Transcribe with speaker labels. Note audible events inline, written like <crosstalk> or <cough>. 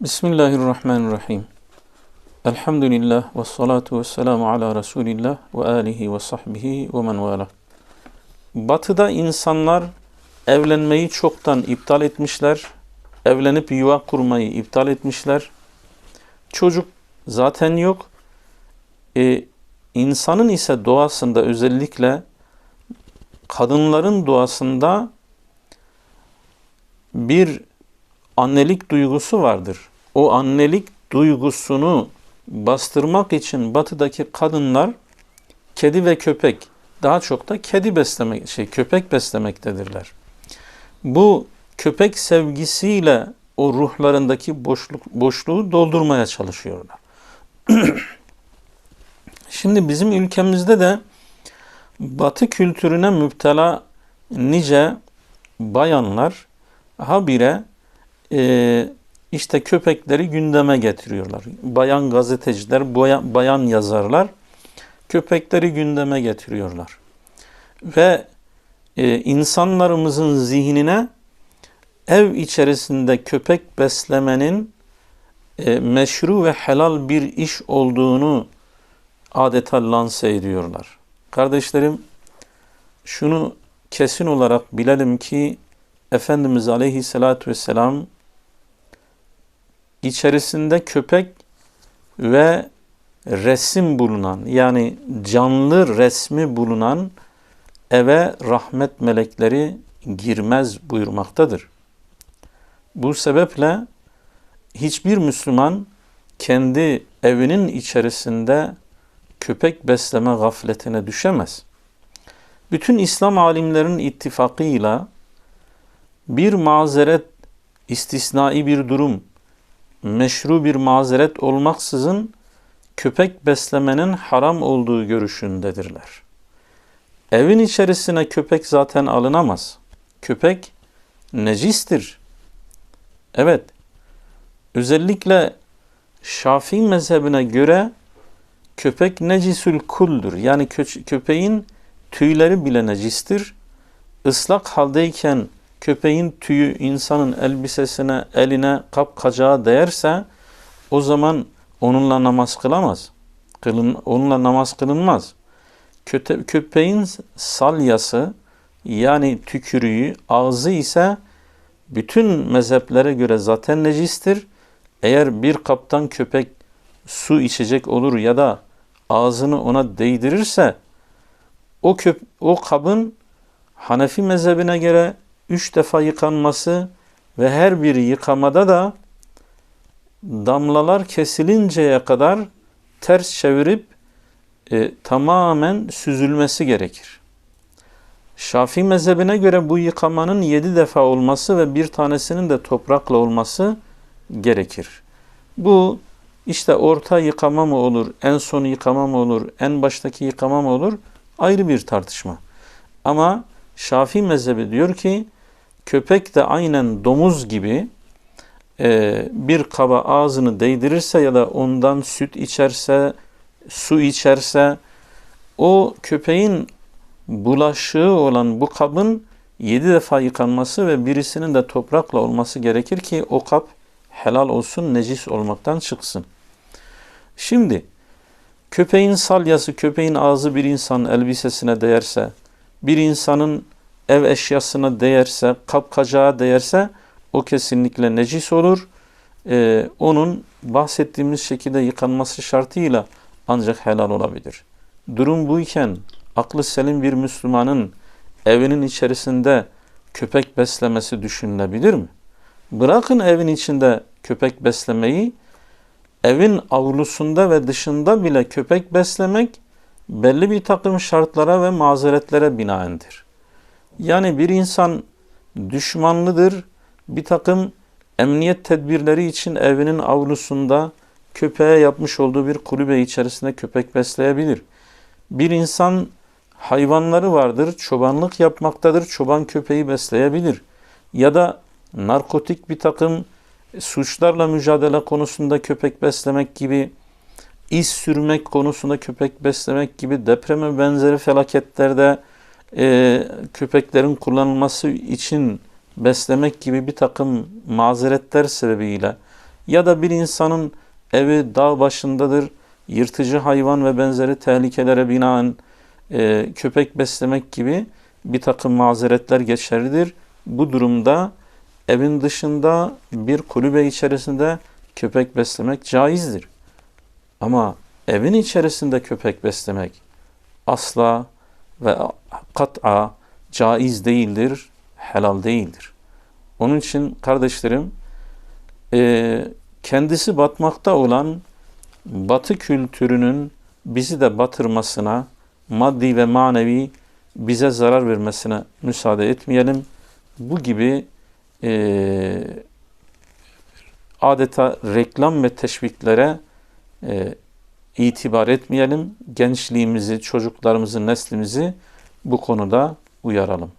Speaker 1: Bismillahirrahmanirrahim. Elhamdülillah ve salatu ve selamu ala Resulillah ve alihi ve sahbihi ve men vala. Batıda insanlar evlenmeyi çoktan iptal etmişler. Evlenip yuva kurmayı iptal etmişler. Çocuk zaten yok. E, insanın ise doğasında özellikle kadınların doğasında bir annelik duygusu vardır. O annelik duygusunu bastırmak için batıdaki kadınlar kedi ve köpek daha çok da kedi beslemek şey köpek beslemektedirler. Bu köpek sevgisiyle o ruhlarındaki boşluk boşluğu doldurmaya çalışıyorlar. <clears throat> Şimdi bizim ülkemizde de Batı kültürüne müptela nice bayanlar habire e, işte köpekleri gündeme getiriyorlar. Bayan gazeteciler, bayan, bayan yazarlar köpekleri gündeme getiriyorlar. Ve e, insanlarımızın zihnine ev içerisinde köpek beslemenin e, meşru ve helal bir iş olduğunu adeta lanse ediyorlar. Kardeşlerim şunu kesin olarak bilelim ki Efendimiz Aleyhisselatü Vesselam içerisinde köpek ve resim bulunan yani canlı resmi bulunan eve rahmet melekleri girmez buyurmaktadır. Bu sebeple hiçbir Müslüman kendi evinin içerisinde köpek besleme gafletine düşemez. Bütün İslam alimlerinin ittifakıyla bir mazeret, istisnai bir durum, meşru bir mazeret olmaksızın köpek beslemenin haram olduğu görüşündedirler. Evin içerisine köpek zaten alınamaz. Köpek necistir. Evet, özellikle Şafii mezhebine göre köpek necisül kuldür. Yani kö köpeğin tüyleri bile necistir. Islak haldeyken köpeğin tüyü insanın elbisesine, eline, kapkacağa değerse o zaman onunla namaz kılamaz. Kılın, onunla namaz kılınmaz. Köte, köpeğin salyası yani tükürüğü, ağzı ise bütün mezheplere göre zaten necistir. Eğer bir kaptan köpek su içecek olur ya da ağzını ona değdirirse o köp o kabın Hanefi mezhebine göre üç defa yıkanması ve her bir yıkamada da damlalar kesilinceye kadar ters çevirip e, tamamen süzülmesi gerekir. Şafii mezhebine göre bu yıkamanın yedi defa olması ve bir tanesinin de toprakla olması gerekir. Bu işte orta yıkama mı olur, en son yıkama mı olur, en baştaki yıkama mı olur ayrı bir tartışma. Ama Şafii mezhebi diyor ki köpek de aynen domuz gibi e, bir kaba ağzını değdirirse ya da ondan süt içerse, su içerse o köpeğin bulaşığı olan bu kabın yedi defa yıkanması ve birisinin de toprakla olması gerekir ki o kap helal olsun, necis olmaktan çıksın. Şimdi köpeğin salyası, köpeğin ağzı bir insanın elbisesine değerse, bir insanın ev eşyasına değerse, kapkacağa değerse o kesinlikle necis olur. Ee, onun bahsettiğimiz şekilde yıkanması şartıyla ancak helal olabilir. Durum buyken aklı selim bir Müslümanın evinin içerisinde köpek beslemesi düşünülebilir mi? Bırakın evin içinde köpek beslemeyi, evin avlusunda ve dışında bile köpek beslemek belli bir takım şartlara ve mazeretlere binaendir. Yani bir insan düşmanlıdır, bir takım emniyet tedbirleri için evinin avlusunda köpeğe yapmış olduğu bir kulübe içerisinde köpek besleyebilir. Bir insan hayvanları vardır, çobanlık yapmaktadır, çoban köpeği besleyebilir. Ya da narkotik bir takım suçlarla mücadele konusunda köpek beslemek gibi, iz sürmek konusunda köpek beslemek gibi depreme benzeri felaketlerde e, köpeklerin kullanılması için beslemek gibi bir takım mazeretler sebebiyle ya da bir insanın evi dağ başındadır, yırtıcı hayvan ve benzeri tehlikelere binaen e, köpek beslemek gibi bir takım mazeretler geçerlidir. Bu durumda evin dışında bir kulübe içerisinde köpek beslemek caizdir. Ama evin içerisinde köpek beslemek asla ve kat'a caiz değildir, helal değildir. Onun için kardeşlerim e, kendisi batmakta olan batı kültürünün bizi de batırmasına, maddi ve manevi bize zarar vermesine müsaade etmeyelim. Bu gibi e, adeta reklam ve teşviklere e, itibar etmeyelim. Gençliğimizi, çocuklarımızı, neslimizi bu konuda uyaralım.